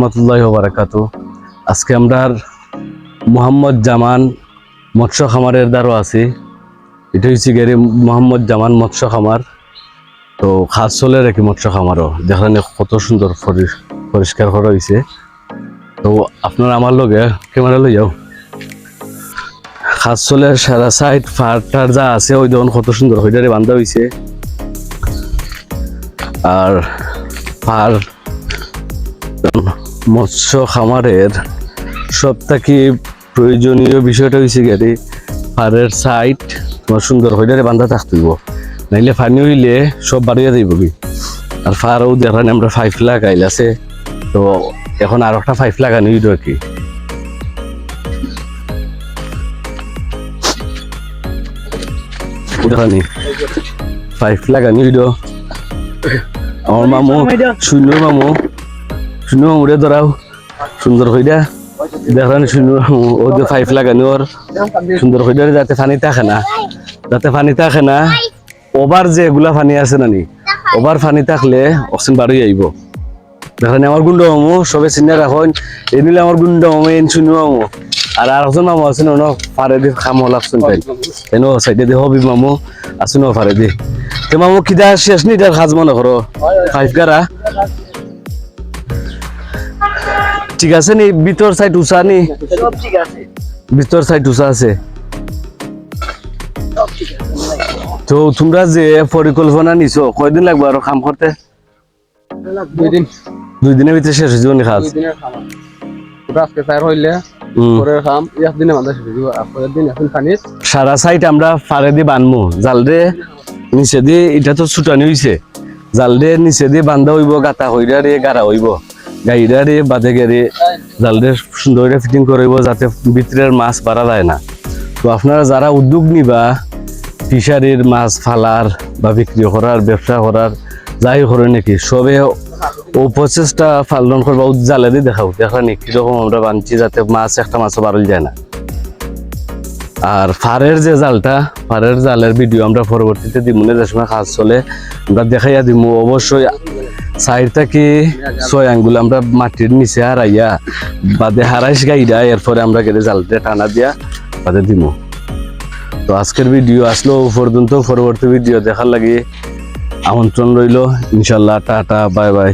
রহমতুল্লাহ বারাকাত আজকে আমরা মোহাম্মদ জামান মৎস্য খামারের দ্বারও আছি। এটা হচ্ছে গেরি মোহাম্মদ জামান মৎস্য খামার। তো খাস চলে রাখি মৎস্য খামারও, যেখানে কত সুন্দর পরি- পরিষ্কার করা হয়েছে তো আপনারা আমার লগে ক্যামেরা লই যাও খাস চলে সারা সাইড ফারটার যা আছে, ওই দেখুন কত সুন্দর হইডারে বান্ধা হয়েছে আর ফার মৎস্য খামারের সব থেকে প্রয়োজনীয় বিষয়টা হয়েছে গেলে ফারের সাইড তোমার সুন্দর হইলে বান্ধা থাকতে হইব। নাইলে পানি হইলে সব বাড়িয়ে যাইব কি। আর ফারও দেখান আমরা ফাইভ লাখ আইল আছে তো এখন আর একটা ফাইভ লাখ আনি হইল আর কি। দেখানি ফাইভ লাখ আনি হইল। আমার মামু শূন্য মামু। শূন্য মামুরে ধরাও। সুন্দর হইডা দেখান শূন্য মামু ও যে ফাইভ লাগানি ওর। সুন্দর হইডা যাতে পানি থাকে না। যাতে পানি থাকে না। ওভার যে এগুলা পানি আছে নানি ওভার পানি থাকলে অক্সিজেন বাড়ি আইব। দেখেন আমার গুন্ড মামু, সবে চিনে রাখুন। এই নিলে আমার গুন্ড মামু এন শূন্য মামু। আর আর একজন মামু আছে না ফারে দি খাম লাগছেন তাই এনো, সাইডে দি হবি মামু আছে না ফারে দি তে মামু কিদা শেষ নি তার খাজ মনে করো। ফাইভ গারা ঠিক আছে নি? ভিতর সাইড উষা নি? সব ঠিক আছে। ভিতর সাইড উষা আছে। তো তোমরা যে পরিকল্পনা নিছো কয়দিন লাগবে আরও কাম করতে? দুই দিন। দুই দিনের ভিতরে শেষ হয়ে যাবে নি কাজ? আজকে চার হইলে সারা সাইড আমরা ফারে দিয়ে বানমু জাল দিয়ে নিচে দিয়ে এটা তো ছুটানি হইছে জাল দিয়ে নিচে দিয়ে বান্ধা হইব গাতা হইরা রে গাড়া হইব। গাইরা রে বাদে গেড়ে দিয়ে সুন্দর ফিটিং করাইব যাতে ভিতরের মাছ বাড়া যায় না। তো আপনারা যারা উদ্যোগ নিবা, ফিশারির মাছ ফালার বা বিক্রি করার, ব্যবসা করার, যাই করে নাকি, সবে ও প্রচেষ্টা পালন করবা জালে দিয়ে দেখাও, দেখা নি কীরকম আমরা বানছি যাতে মাছ, একটা মাছও বাড়ল যায় না। আর ফারের যে জালটা, ফারের জালের ভিডিও আমরা পরবর্তীতে দিমুনে যে সময় কাজ চলে, আমরা দেখাইয়া দিমু। অবশ্যই সাইড থেকে ছয় আঙ্গুল আমরা মাটির নিচে হারাইয়া, বাদে হারাইস গাইডা, এরপরে আমরা গেলে জালটা টানা দিয়া বাদে দিমু। তো আজকের ভিডিও আসলো পর্যন্ত, পরবর্তী ভিডিও দেখার লাগে আমন্ত্রণ রইল। ইনশাল্লাহ, টাটা, বাই বাই।